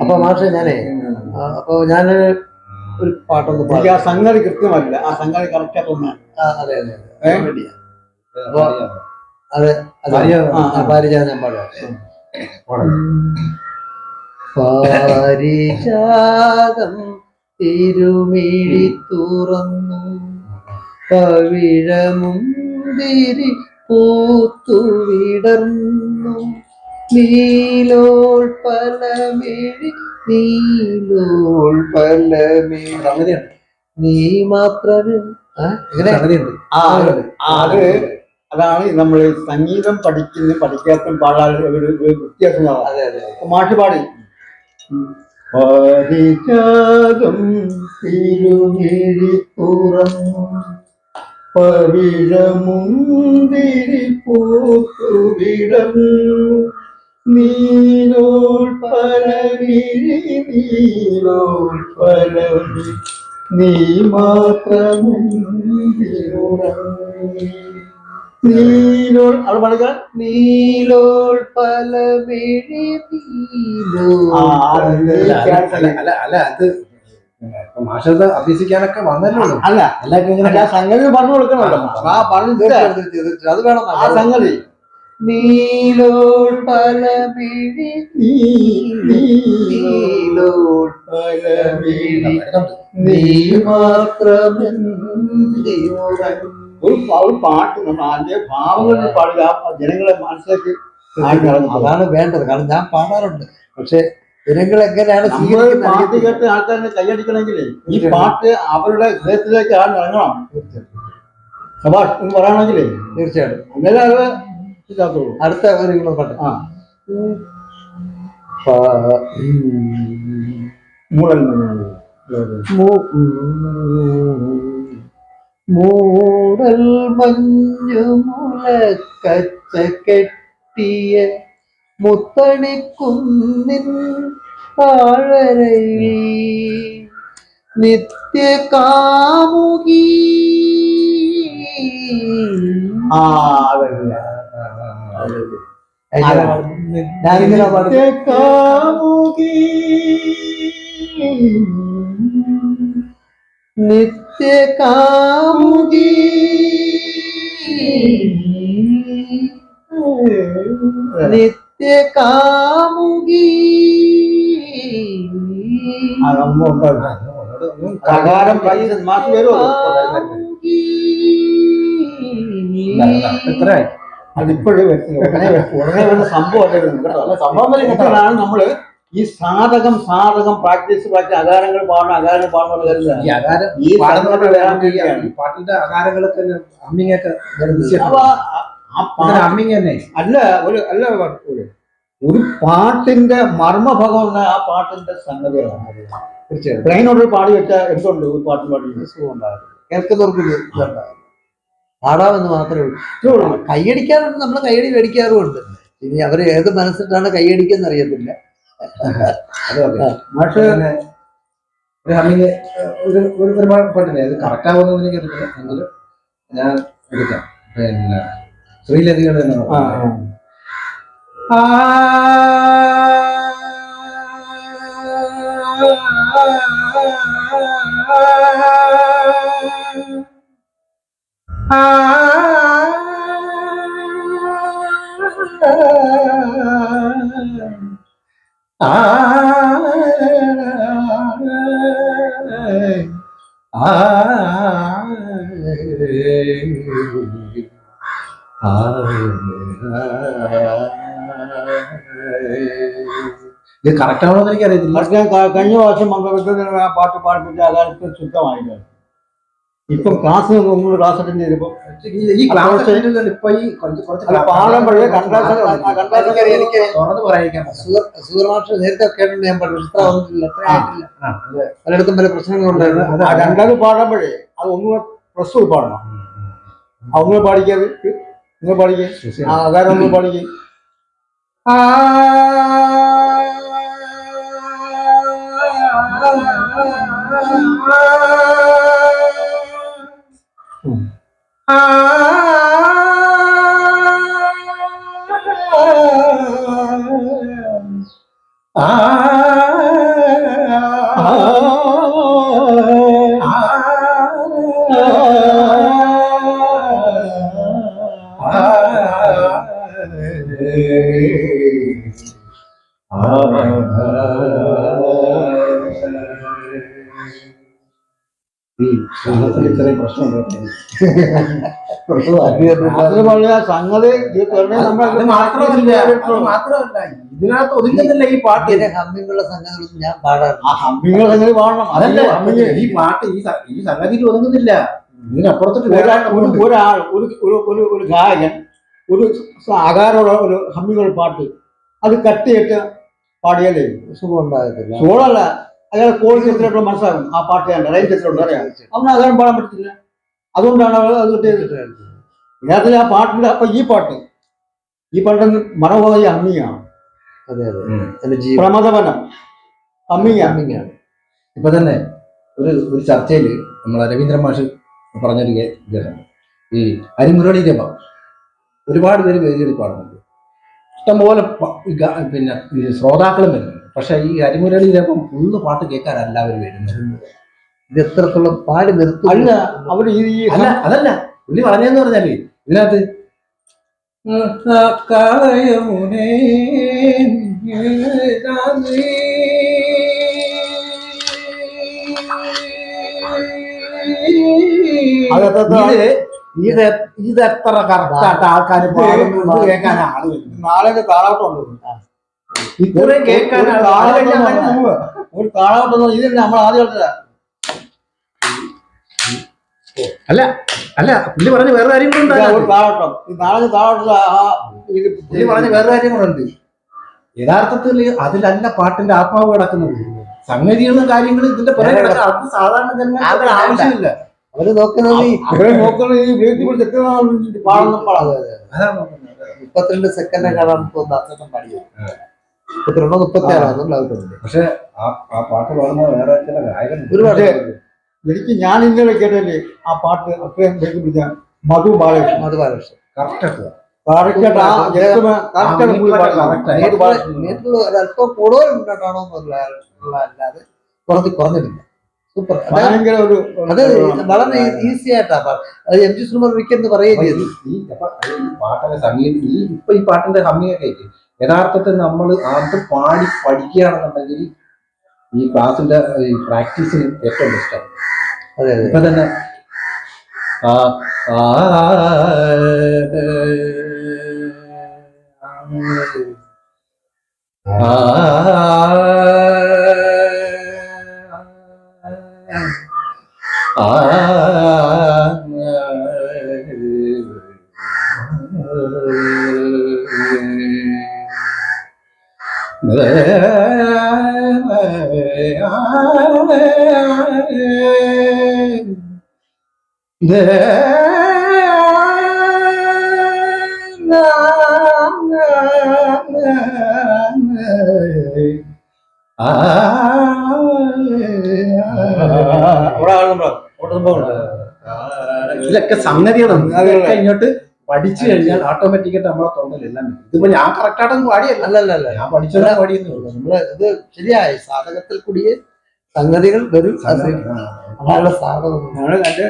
അപ്പൊ മാഷെ ഞാനേ അപ്പൊ ഞാൻ ഒരു പാട്ടൊന്ന് പാടി. ആ സംഗതി കൃത്യമല്ല ആ സംഗതി കറക്റ്റ് ആ, അതെ അതെ അതെ. അപ്പൊ അതെ പാരിജാതം. ഞാൻ പാടാം പാരിജാതം തിരുമിഴി തുറന്നു. പവിഴമുന്തിരി പൂത്തു അങ്ങനെയാണ്. നീ മാത്രമേ അത് അതാണ് നമ്മൾ സംഗീതം പഠിക്കുന്ന പഠിക്കാത്ത പാടാൻ ഒരു വ്യത്യാസം മാട്ടുപാടി മാഷ് പാടി. പാരിജാതം തിരുമിഴി തുറന്നു പവിഴമുന്തിരി പൂത്തു വിടർന്നു. നീലോൾ നീലോൾ നീ മാത്രമെന്തിനുറങ്ങി നീലോൾ പാടുക. അല്ല, അല്ല അല്ല അല്ല അത് മാഷത് അഭ്യസിക്കാനൊക്കെ വന്നല്ലോ അല്ല എല്ലാവർക്കും സംഗതി പറഞ്ഞു കൊടുക്കണം ആ പറഞ്ഞു. അത് വേണം. ആ സംഗതി. നീലോൾ പലമിഴി നീലോൾ പലമിഴി നീ മാത്രമെന്തിനുറങ്ങി ഒരു ഒരു പാട്ട് നമ്മൾ അതിന്റെ ഭാവങ്ങളിൽ പാടുക ജനങ്ങളെ മനസ്സിലാക്കി. അതാണ് വേണ്ടത്. കാരണം ഞാൻ പാടാറുണ്ട്. പക്ഷെ ജനങ്ങൾ എങ്ങനെയാണ് പാട്ട്. കേട്ട് ആൾക്കാരെ കൈയടിക്കണമെങ്കിൽ ഈ പാട്ട് അവരുടെ ഹൃദയത്തിലേക്ക് ആൾ ഇറങ്ങണം. സഭാഷ് എന്ന് പറയണമെങ്കിൽ തീർച്ചയായിട്ടും. അങ്ങനെ അത് ഇതാക്കുള്ളൂ. അടുത്ത കാര്യങ്ങളും പാട്ട് ആ. പാ- മൂടൽ മഞ്ഞു മുളക്കച്ച കെട്ടിയ മുത്തണിക്കുന്നിൻ താഴരയിൽ നിത്യ കാമുകി ആ അതല്ല. നിത്യ കാമുകി നിത്യ കാമുകി. കകാരം മാറ്റി വരുമോ? എത്ര അതിപ്പോഴും ഉടനെ ഉടനെ വരുന്ന സംഭവം അല്ലേ കേട്ടോ? അല്ല സംഭവം വരെ ഇപ്പോഴാണ് നമ്മൾ ഈ സാധകം സാധകം പ്രാക്ടീസ് പ്രാക്ടീസ് അകാരങ്ങൾ പാടണം അകാരങ്ങൾ പാടണം എന്ന് ഈ അകാരം ഈ ഈ പാട്ടിന്റെ അകാരങ്ങളൊക്കെ അമ്മിങ് ആ- ആ പാ- അമ്മിങ് തന്നെ. അല്ല ഒരു അല്ല ഒരു പാട്ടിന്റെ മർമ്മഭാഗം ആ പാട്ടിന്റെ സംഗതികളാണ് പ്ലെയിനോട് പാടി വെച്ചാൽ എന്തുണ്ട്? ഒരു പാട്ട് പാടി കേൾക്കുന്നവർക്ക് ഉണ്ടാകും ഇതുണ്ടാകും. പാടാമെന്ന് മാത്രമേ ഉള്ളൂ. കൈയടിക്കാറുണ്ട് നമ്മൾ കൈയടി മേടിക്കാറുമുണ്ട്. ഇനി അവർ ഏത് മനസ്സിട്ടാണ് കൈയടിക്കുന്ന അറിയത്തില്ല. ഒരു ഹമ്മിങ് ഒരു ഒരു ഒരുപാട് പാട്ടില്ലേ? അത് കറക്റ്റ് ആവുമെന്ന് എനിക്ക് അറിയില്ല എങ്കിലും ഞാൻ എടുക്കാം. പിന്നെ ശ്രീലതിയുടെ തന്നെ. ആ. ഇത് കറക്റ്റ് ആവണമെന്ന് എനിക്കറിയത്തില്ല. കഴിഞ്ഞ പ്രാവശ്യം മംഗളത്തിൽ ആ പാട്ട് പാടിപ്പിച്ച അകാലത്ത് ശുദ്ധമായില്ല ഇപ്പം ക്ലാസ് നമ്മൾ ക്ലാസ് അറ്റൻഡ് ചെയ്തപ്പോൾ ഈ- ഈ ക്ലാസ് ഇപ്പൊ ഈ എനിക്കറിയാം, എനിക്ക് തുറന്ന് പറയാതിരിക്കാൻ പറ്റില്ല. നേരത്തെ കേട്ടിട്ടുണ്ട് ഞാൻ പറഞ്ഞു ഇത്ര വന്നിട്ടില്ല ഇത്ര ആയിട്ടില്ല. പലയിടത്തും പല പ്രശ്നങ്ങളുണ്ടായിരുന്നു ആ രണ്ടാമത് പാടുമ്പോഴേ അത് ഒന്നുകൂടെ പ്രസ് പാടണം അവങ്ങൾ പാടിക്കാതെ നിങ്ങൾ പാടിക്കേ? ഒന്നും പാടിക്കേ? ആ സംഗതി മാത്രമല്ല മാത്രമല്ല ഇതിനകത്ത് ഒതുങ്ങുന്നില്ല ഈ പാട്ട്? ഹമ്മിങ്ങുള്ള സംഘങ്ങളൊന്നും ഞാൻ പാടാറില്ല. ആ ഹമ്മിങ്ങൾ സംഗതി പാടണം. അതല്ല? ഹമ്മിങ് ഈ പാട്ട് ഈ ഈ സംഗതിയിൽ ഒതുങ്ങുന്നില്ല. ഇതിനപ്പുറത്തോട്ട് ഒരാൾ ഒരു ഒരു ഒരു ഗായകൻ ഒരു ആകാരമുള്ള ഒരു ഹമ്മിങ്ങുള്ള പാട്ട് അത് കട്ടിയിട്ട് പാടിയാലേ സുഖം ഉണ്ടാകത്തില്ല സോളല്ല അയാൾ കോഴി എത്രയോട്ടോ മനസ്സിലാകും ആ പാട്ട് ഞാൻ റേഞ്ച് എത്രയുണ്ട് അറിയാം. അവന് അകാരം പാടാൻ പറ്റത്തില്ല. അതുകൊണ്ടാണ് അവൾ അത് കിട്ടിയത് ഇതിനകത്ത് ആ പാട്ടിന്റെ അപ്പൊ ഈ പാട്ട് ഈ പാട്ട് മനോഹരമായ ഹമ്മിങ്ങാണ്. അതെ അതെ. പ്രമദവനം. ഇപ്പൊ തന്നെ ഒരു ഒരു ചർച്ചയിൽ നമ്മളെ രവീന്ദ്രൻ മാഷ് പറഞ്ഞൊരു ഈ അരിമുരളി രമ. ഒരുപാട് പേര് വേദികളിൽ പാടുന്നുണ്ട്. ഇഷ്ടംപോലെ പിന്നെ ശ്രോതാക്കളും വരുന്നുണ്ട്. പക്ഷെ ഈ അരിമുരളി രമം ഫുള്ള് പാട്ട് കേൾക്കാൻ എല്ലാവരും വരുന്നത്. ഇത് എത്രത്തോളം പാടി നിർത്തും അല്ല ഈ അതല്ല. പുള്ളി പറഞ്ഞതെന്ന് പറഞ്ഞാൽ ഇതിനകത്ത് അകത്തത്തെ ഇത് ഇത് ഇത് എത്ര കറക്റ്റായിട്ട് ആൾക്കാർ പാടുന്നു ഇത് കേൾക്കാൻ ആൾ നാളെ കാളാട്ടം ഉണ്ട്? ഇത്രയും കേൾക്കാൻ ഒരു എന്ന് പറഞ്ഞാൽ നമ്മൾ ആദ്യം. അല്ല അല്ല പുള്ളി പറഞ്ഞ വേറെ കാര്യം കൂടെ പുള്ളി പറഞ്ഞ വേറെ കാര്യം കൂടെ ഉണ്ട്. യഥാർത്ഥത്തിൽ അതിലല്ല പാട്ടിന്റെ ആത്മാവ് കിടക്കുന്നത്. സംഗതികളും കാര്യങ്ങളും ഇതിന്റെ പുറകെ കിടക്കുക അത് സാധാരണ ജനങ്ങൾക്ക് ആവശ്യമില്ല. അവർ നോക്കുന്നത് ഈ ഇവരെ നോക്കുന്നത് ഈ വീട്ടിൽ കൂടി എത്ര നാൾ പാടുന്ന പാടാം. അതാണ് നോക്കുന്നത്. മുപ്പത്തിരണ്ട് സെക്കൻഡ് കാണാൻ പാടിയത്. മുപ്പത്തിരണ്ടോ മുപ്പത്തി ആറാണെന്നുള്ള പക്ഷെ ആ ആ പാട്ട് പാടുന്ന വേറെ ചില ഗായകൻ ഒരുപാട് എനിക്ക് ഞാൻ ഇന്നലെ കേട്ടല്ലേ ആ പാട്ട് അത്രയും വീട്ടിൽ പിടിച്ച മധു ബാലകൃഷ്ണൻ. മധു ബാലകൃഷ്ണൻ. കറക്റ്റ് ഒരല്പം കൂടുതൽ ഉണ്ടാണോ എന്നുള്ള അല്ലാതെ കുറച്ച് കുറഞ്ഞിട്ടില്ല. സൂപ്പർ. ഭയങ്കര ഒരു അത് വളരെ ഈസി ആയിട്ടാ പാ- അത് എം ജി സുകുമാർ എന്ന് പറയുകയും ചെയ്തു. ഈ അപ്പൊ ഈ പാട്ടൊക്കെ സംഗീതം ഈ ഇപ്പൊ ഈ പാട്ടിന്റെ ഹമ്മിയൊക്കെ ഇല്ലേ, യഥാർത്ഥത്തിൽ നമ്മൾ അത് പാടി പഠിക്കുകയാണെന്നുണ്ടെങ്കിൽ ഈ ക്ലാസിന്റെ ഈ പ്രാക്ടീസിന് ഏറ്റവും അതെ ഇപ്പൊ തന്നെ ആ ആ ആ ഇതിലൊക്കെ സംഗതികളാണ് അതൊക്കെ ഇങ്ങോട്ട് പഠിച്ചു കഴിഞ്ഞാൽ ഓട്ടോമാറ്റിക് ആയിട്ട് നമ്മളെ തൊണ്ടലെല്ലാം ഇതിപ്പോ ഞാൻ കറക്റ്റ് ആയിട്ടൊന്നും പാടിയല്ല. അല്ല ഞാൻ പഠിച്ചത് പാടിയെന്നേ ഉള്ളൂ നമ്മൾ ഇത് ശരിയായി. സാധകത്തിൽ കൂടിയേ സംഗതികൾ വരും. അതാണ് സാധകം ഞങ്ങൾ കണ്ട്